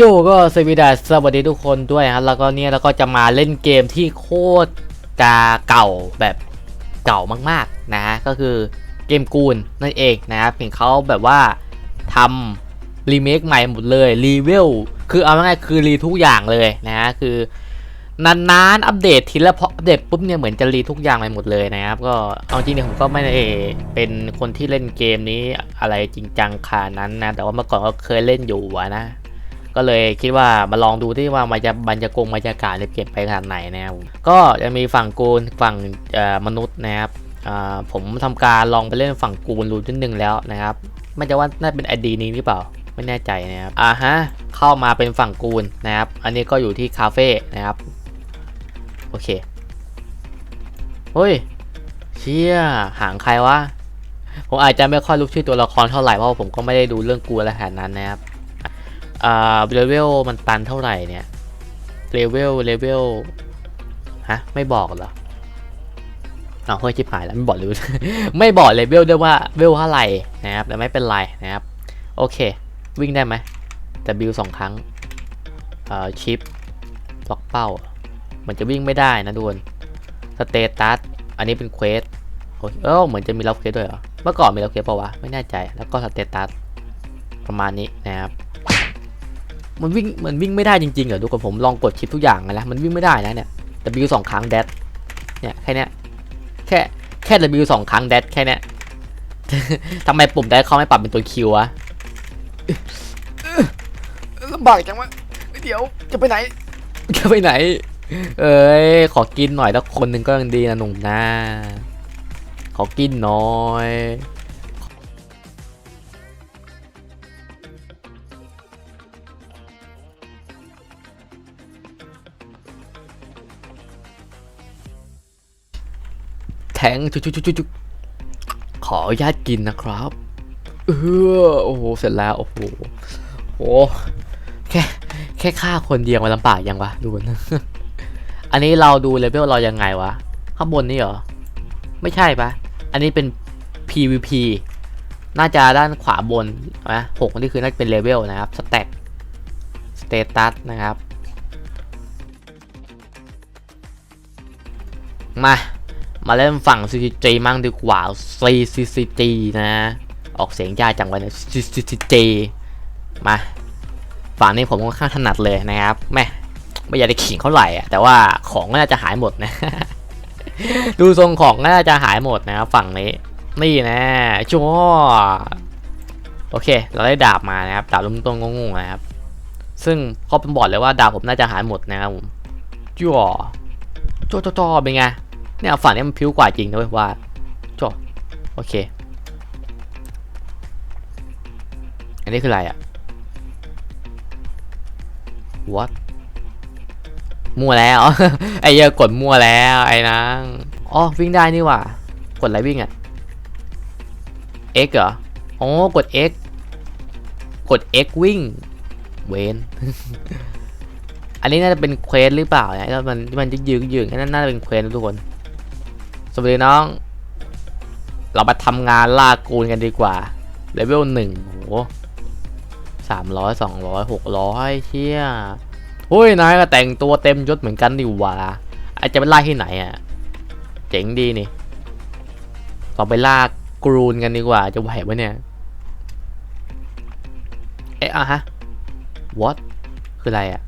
โยก็สวีดัสสวัสดีทุกคนด้วยครับแล้วก็เนี่ยเราก็จะมาเล่นเกมที่โคตรกาเก่าแบบเก่ามากๆนะฮะก็คือเกมกูนนั่นเองนะครับเห็นเขาแบบว่าทำรีเมคใหม่หมดเลยรีเวลคือเอาง่ายๆคือรีทุกอย่างเลยนะฮะคือนานๆอัปเดตทีละพออัปเดตปุ๊บเนี่ยเหมือนจะรีทุกอย่างไปหมดเลยนะครับ ก็เอาจริงเนี่ยผมก็ไม่ได้เป็นคนที่เล่นเกมนี้อะไรจริงจังขนาดนั้นนะแต่ว่าเมื่อก่อนก็เคยเล่นอยู่นะ ก็เลยคิดว่ามาลองดูที่ว่ามันจะบรรยากงบรรยากาศจะเปลี่ยนไปขนาดไหนนะครับก็จะมีฝั่งกูนฝั่งมนุษย์นะครับผมทำการลองไปเล่นฝั่งกูนรูนิดนึงแล้วนะครับไม่จะว่าน่าเป็นไอดีนี้หรือเปล่าไม่แน่ใจนะครับอ่าฮะเข้ามาเป็นฝั่งกูนนะครับ อันนี้ก็อยู่ที่คาเฟ่นะครับโอเคเฮ้ยเชี่ยหางใครวะผมอาจจะไม่ค่อยรู้ชื่อตัวละครเท่าไหร่เพราะผมก็ไม่ได้ดูเรื่องกูอะขนาดนั้นนะครับ อ่าเลเวลมันตันเท่าไหร่เนี่ยเลเวลเลเวลฮะไม่บอกเหรอเอาเฮ้ยชิบหายแล้วไม่บอกเลยไม่บอกเลเวลด้วยว่าเวลเท่าไหร่นะครับแต่ไม่เป็นไรนะครับโอเค วิ่งได้ไหมแต่บิวสองครั้งเอ่อชิปล็อกเป้ามันจะวิ่งไม่ได้นะทุกคนสเตตัสอันนี้เป็นเควสเออเหมือนจะมีรับเควสด้วยเหรอเมื่อก่อนมีรับเควสปะวะไม่แน่ใจแล้วก็สเตตัสประมาณนี้นะครับ มันวิ่งมันวิ่งไม่ได้จริงๆเหรอทุกคนผมลองกดชิปทุกอย่างแล้วมันวิ่งไม่ได้นะเนี่ย W สองครั้งแดดเนี่ยแค่เนี้ยแค่แค่ W สองครั้งแดดแค่เนี้ยทำไมปุ่มแดดเขาไม่ปรับเป็นตัวคิววะลำบากจังวะเดี๋ยวจะไปไหน จะไปไหน เอ้ยขอกินหน่อยแล้วคนหนึ่งก็ยังดีนะหนุ่มนะขอกินหน่อย แทงจุจุจุจุจุขออนุญาตกินนะครับ เออโอ้โห เสร็จแล้ว โอ้โหโอ้แค่แค่ฆ่าคนเดียวมันลำบากยังวะดูนะอันนี้เราดูเลเวลเรายังไงวะ ข้างบนนี่เหรอ ไม่ใช่ปะอันนี้เป็น PVP น่าจะด้านขวาบนนะหกนี่คือน่าจะเป็นเลเวลนะครับสแต็กสเตตัสนะครับ มา มาเล่นฝั่ง CCG มั่งดีกว่า CCG นะ ออกเสียงยากจังวะเนี่ย CCG มา ฝั่งนี้ผมค่อนข้างถนัดเลยนะครับแม่ไม่อยากจะขิงเท่าไหร่อะแต่ว่าของก็น่าจะหายหมดนะ ดูทรงของก็น่าจะหายหมดนะครับฝั่งนี้ นี่นะชัวโอเค เราได้ดาบมานะครับ ดาบลุ่มต้นงงๆนะครับ ซึ่งเขาเป็นบอกเลยว่าดาบผมน่าจะหายหมดนะครับผมจั่วจ่อจ่อเป็นไง เนี่ยฝั่งนี้มันพิ้วกว่าจริงนะเว้ยว่าจบโอเค อันนี้คืออะไรอะ what มั่วแล้วไอ้เยอะกดมั่วแล้วไอ้นางอ๋อวิ่งได้นี่ว่ากดอะไรวิ่งอะ X เหรออ๋อกด X กด X วิ่ง เวนอันนี้น่าจะเป็นเควสหรือเปล่าเนี่ยแล้วมันมันจะยืงยืงนั่นน่าจะเป็นเควสทุกคน วัสดีน้อง เรามาทำงานลากูนกันดีกว่าเลเวลหนึ่งโหสามร้อยสองร้อยหกร้อยเชี่ยเฮ้ยนายก็แต่งตัวเต็มยศเหมือนกันดิว่าอาจจะไปล่าที่ไหนอะ เจ๋งดีนี่เราไปล่ากรูนกันดีกว่า จะไหวไหมเนี่ย เอ๊ะอะฮะ what คืออะไรอะ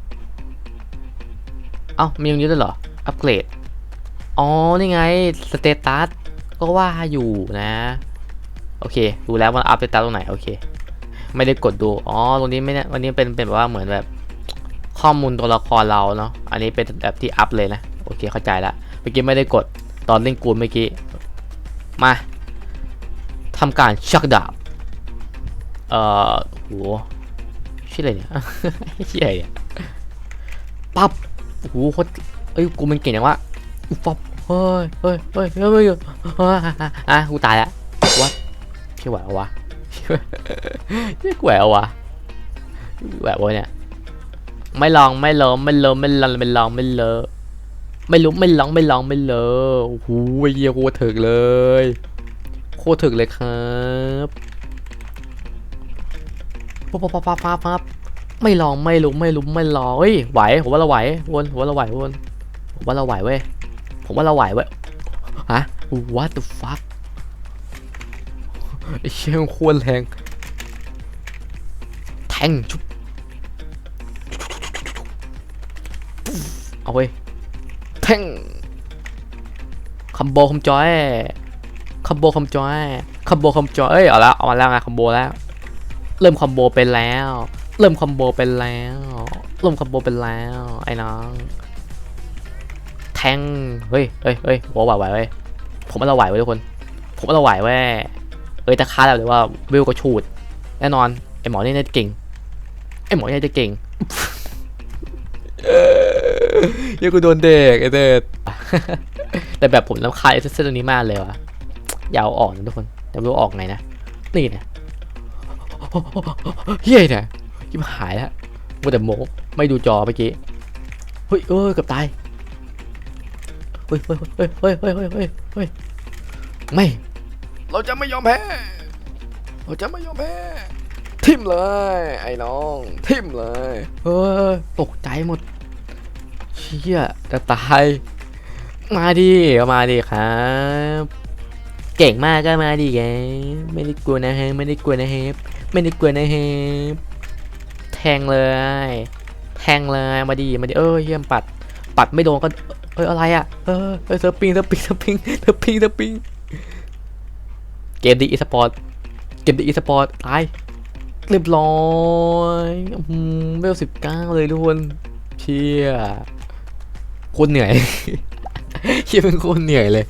เอ้ามีอย่างนี้ด้วยเหรอ อัปเกรด อ๋อ นี่ไง สเตตัส ก็ว่าอยู่นะ โอเค ดูแล้วมันอัปสเตตัสตรงไหน โอเค ไม่ได้กดดู อ๋อ ตรงนี้ไม่เนี่ยวันนี้เป็น เป็นแบบว่าเหมือนแบบ ข้อมูลตัวละครเราเนาะ อันนี้เป็นแบบที่อัพเลยนะ โอเค เข้าใจละ เมื่อกี้ไม่ได้กด ตอนเล่นกูนเมื่อกี้ มาทำการชักดาบ เอ่อโหชื่ออะไรเนี่ยชื่ออะไรเนี่ย ปั๊บโหโคตรเอ้ย กูมันเก่งจังวะ อุ๊บปั๊บเฮ้ยเฮ้ยเฮ้ยเฮ้ยเฮ้ยเฮ้ยอะกูตายล้ววัดชื่อแหวววะชื่อแหวววะแหววะเนี่ยไม่ลองไม่ลองไม่ลองไม่ลองไม่ลองไม่เลอไม่รู้ไม่ลองไม่ลองไม่เลอโอ้โหเยี่ยโคตรถึกเลยโคตรถึกเลยครับปั๊บปั๊บปั๊บปั๊บปั๊บไม่ลองไม่รู้ไม่รู้ไม่ลองเฮ้ยไหวผมว่าเราไหววนผมว่าเราไหววนผมว่าเราไหวเว้ย ผมว่าเราไหวเว้ยฮะ what the fuck ไอ้เชี่ยมันควรแรง แทงชุบเอาเว้ยแทงคัมโบคัมจอยคัมโบคัมจอยคัมโบคัมจอยเอ้ยเอาแล้วเอามาแล้วไงคัมโบแล้ว เริ่มคอมโบเป็นแล้ว เริ่มคอมโบเป็นแล้ว เริ่มคอมโบเป็นแล้ว ไอ้น้อง แทง เฮ้ยเฮ้ยเฮ้ยหัวไหวไหวเว้ยผมว่าเราไหวเว้ยทุกคน ผมว่าเราไหวเว้ยเอ้ยแต่ค่าแล้วเลยว่าวิวก็ชูด แน่นอน ไอหมอนี่น่าจะเก่ง ไอหมอนี่น่าจะเก่งยังกูโดนเด็กไอเด็กแต่แบบผมรำคาญไอ้เส้นตัวนี้มากเลยวะอยาวออกนะทุกคนแต่ไม่รู้ออกไงนะ นี่นะเฮ้ยเนี่ยยิ้มหายแล้วมัวแต่โมกไม่ดูจอเมื่อกี้ เฮ้ยเออเกือบตาย เฮ้ยเฮ้ยเฮ้ยเฮ้ยเฮ้ยเฮ้ยเฮ้ยไม่ เราจะไม่ยอมแพ้ เราจะไม่ยอมแพ้ ทิมเลย ไอ้น้อง ทิมเลยเออตกใจหมด เชี่ย จะตาย มาดิมาดิครับ เก่งมากก็มาดิแกไม่ได้กลัวนะฮะ ไม่ได้กลัวนะฮะ ไม่ได้กลัวนะฮะ แทงเลย แทงเลย มาดิ มาดิ เออเยี่ยมปัด ปัดไม่โดนก็ เอ้ยอะไรอะเออเออเซอปิงเซอปิงเซอปิงเซอปิงเซอปิงเกมดีอีสปอร์ตเกมดีอีสปอร์ตตายเรียบร้อยอืมเวลสิบเก้าเลยทุกคนเชี่ยคตรเหนื่อยเชี่ยเป็นคตรเหนื่อยเลย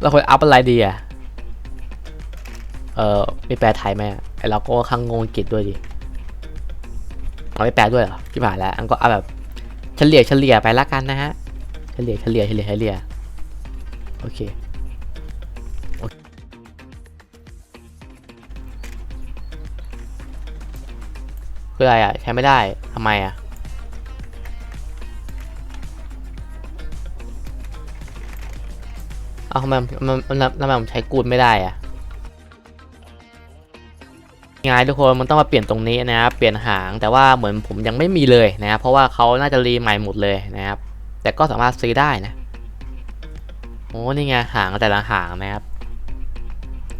เราควรอัพอะไรดีอะเออม่แปลไทยไหมไอเราก็ข้างงงอังกฤษด้วยดิเอาไม่แปลด้วยเหรอที่ผ่านแล้วอันก็เอาแบบเฉลี่ยเฉลี่ยไปละกันนะฮะ ลี่ยเฉลี่ยเฉลี่ยเฉลี่ยโอเคคืออะไรอะ ใช้ไม่ได้ทำไมอะเอาทำไมมันทำไมผมใช้กูดไม่ได้อะไงทุกคนมันต้องมาเปลี่ยนตรงนี้นะครับเปลี่ยนหางแต่ว่าเหมือนผมยังไม่มีเลยนะครับเพราะว่าเขาน่าจะรีใหม่หมดเลยนะครับ แต่ก็สามารถซื้อได้นะโอ้นี่ไงหางแต่ละหางนะครับ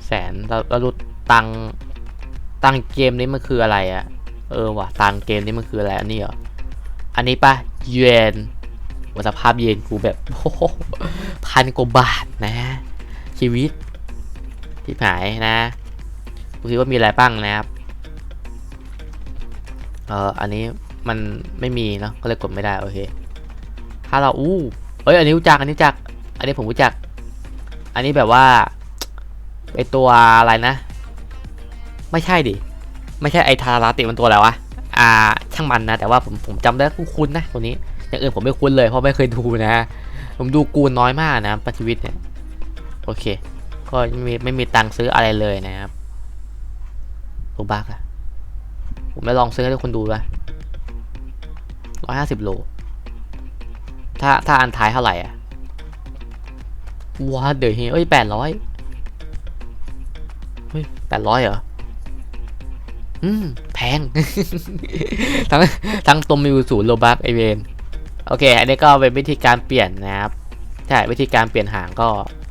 แสนแล้วแล้วรู้ตังตังเกมนี้มันคืออะไรอะเออว่ะตังเกมนี้มันคืออะไรอันนี้เหรออันนี้ปะเยนวัสภาพเยนกูแบบโอ้พันกว่าบาทนะ ชีวิตที่หายนะดูสิดว่ามีอะไรบ้างนะครับเอออันนี้มันไม่มีเนาะก็เลยกดไม่ได้โอเค ถ้าเราอู้เอ้ยอันนี้รู้จักอันนี้รู้จัก อันนี้ผมรู้จัก อันนี้แบบว่าไอตัวอะไรนะ ไม่ใช่ดิ ไม่ใช่ไอทาราติมันตัวอะไรวะ อ่า ช่างมันนะ แต่ว่าผมผมจำได้คุ้นๆนะตัวนี้ อย่างอื่นผมไม่คุ้นเลยเพราะไม่เคยดูนะ ผมดูกูน้อยมากนะปัจจุบันเนี่ย โอเค ก็ไม่มีไม่มีตังค์ซื้ออะไรเลยนะครับโลบักอะผมไม่ลองซื้อให้ทุกคนดูละร้อยห้าสิบโล ถ้าถ้าอันท้ายเท่าไหร่อะว้าเดี๋ยวเฮ้ยแปดร้อยเฮ้ยแปดร้อยเหรออืมแพง ทั้งทั้งตัวมิวศูนย์โลบักไอเวนโอเค อันนี้ก็เป็นวิธีการเปลี่ยนนะครับใช่วิธีการเปลี่ยนหางก็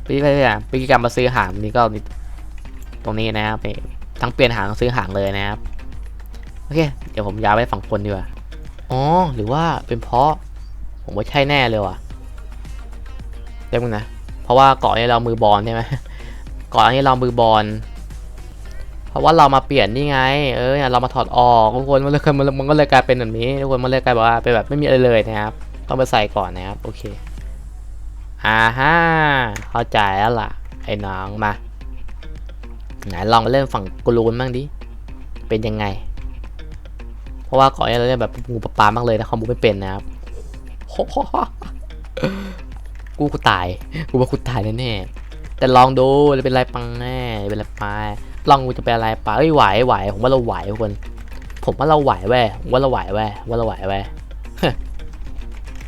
วิธีการวิธีการมาซื้อหางนี่ก็ตรงนี้นะครับทั้งเปลี่ยนหางทั้งซื้อหางเลยนะครับโอเค เดี๋ยวผมย้ายไปฝั่งคนดีกว่าอ๋อหรือว่าเป็นเพราะ ผมว่าใช่แน่เลยว่ะเรียกมึงนะ เพราะว่าเกาะนี้เรามือบอลใช่ไหมเกาะนี้เรามือบอลเพราะว่าเรามาเปลี่ยนนี่ไง เออเรามาถอดออกทุกคนมันเลยมันก็เลยกลายเป็นแบบนี้ทุกคนมันเลยกลายแบบว่าเป็นแบบไม่มีอะไรเลยนะครับ ต้องไปใส่ก่อนนะครับโอเคอ่าฮะเข้าใจแล้วล่ะไอ้น้องมาไหนลองมาเล่นฝั่งกรูนบ้างดิเป็นยังไง เพราะว่าก่อนนี้เราเล่นแบบงูปลาปลามากเลยนะคอมบูไม่เป็นนะครับ กูกูตาย กูว่ากูตายแน่แต่ลองดูจะเป็นไรปังแน่เป็นไรปายลองกูจะเป็นอะไรปะไอ้ไหวไหวผมว่าเราไหวทุกคน ผมว่าเราไหวแว่ผมว่าเราไหวแว่ว่าเราไหวแว่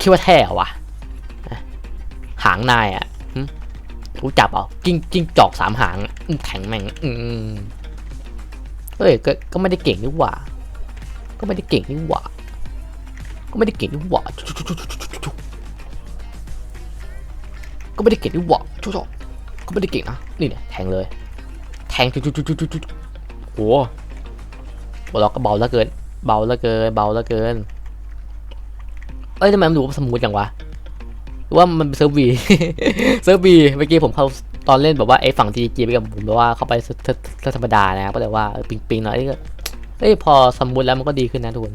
คิดว่าแท้เหวะหางนายอะกูจับเอาจิ้งจิ้งจอกสามหางแข็งแม่งอืมเอ้ยก็ก็ไม่ได้เก่งนี่หว่า ก็ไม่ได้เก่งนี่หว่า ก็ไม่ได้เก่งนี่หว่าก็ไม่ได้เก่งนี่หว่าชุบก็ไม่ได้เก่งนะนี่เนี่ยแทงเลย แทงจุดจุดจุดจุดโหบอล็อกก็เบาเหลือเกิน เบาเหลือเกิน เบาเหลือเกิน เอ้ยทำไมมันดูสมูทจังวะว่ามันเซิร์ฟบีเซิร์ฟบีเมื่อกี้ผมเข้าตอนเล่นแบบว่าไอ้ฝั่งทีจีไปกับผมแบบว่าเขาไปธรรมดานะก็แต่ว่าปิงปิงหน่อยก็เอ้ยพอสมูทแล้วมันก็ดีขึ้นนะทุกคน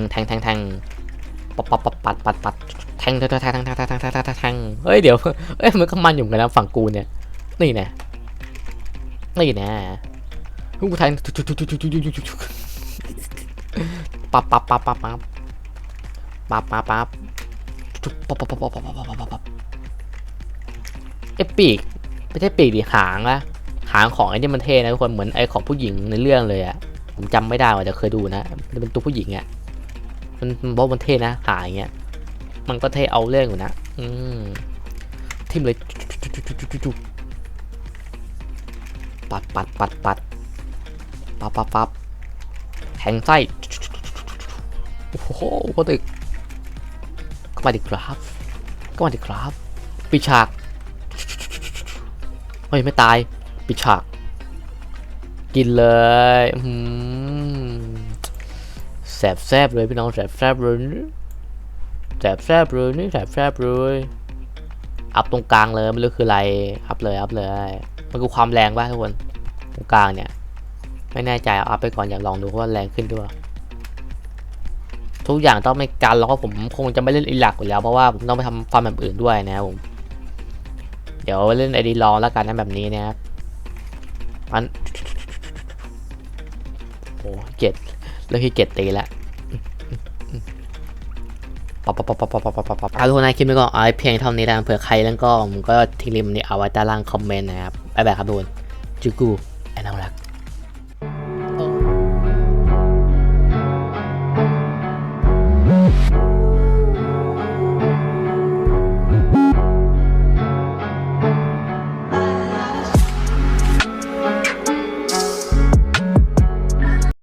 งแทงแทงแทงปัดปัดปัดปัดปัดปัดแทงแทงแทงแทงแทงแทงแทงแทงแทงเฮ้ยเดี๋ยวเอ้ยมันก็มันอยู่เหมือนกันนะฝั่งกูเนี่ยนี่แน่นี่แน่กูแทงปับปับปับปับปับปับปับปับปับปับปับปับปับปับปับปับปับไอปีกไม่ใช่ปีกดิหางนะหางของไอ้นี่มันเท่นะทุกคนเหมือนไอของผู้หญิงในเรื่องเลยอะผมจำไม่ได้ว่าจะเคยดูนะมันเป็นตัวผู้หญิงอะ มันบอกมันเท่นะหาอย่างเงี้ยมันก็เท่เอาเรื่องอยู่นะ อืมทิมเลยปัดปัดปัดปัดปับปับปับแทงไส้โอ้โหก็ตึกก็มาดิครับก็มาดิครับปิดฉากเฮ้ยไม่ตายปิดฉาก กินเลยอื้อหือแส บแซบเลยพี่น้องแสบแซบเลยแสบแซบเลยนี่แสบแซบเลยอัพตรงกลางเลยไม่รู้คืออะไรอัพเลยอัพเลยมันคือความแรงป่ะทุกคนตรงกลางเนี่ย ไม่แน่ใจเอาอัพไปก่อนอยากลองดูว่าแรงขึ้นด้วยทุกอย่างต้องไม่กันแล้วก็ผมคงจะไม่เล่นอีหลักอยู่แล้วเพราะว่าผมต้องไปทำฟาร์มแบบอื่นด้วยนะครับผมเดี๋ยวเล่นไอดีลองแล้วกันนะแบบนี้นะครับมันโอ้เกลียด แล้วขี้เกียจตีแล้วปอปปอปปอบปอบปอบปอปอบเอาทุกคนนะคิดนี้ก็เอาเพียงเท่านี้นะเผื่อใครแล้วก็ผมก็ทิ้งลิมนี่เอาไว้ใต้ล่างคอมเมนต์นะครับบ๊ายบายครับทุกคนจูกูแอนนอาลัก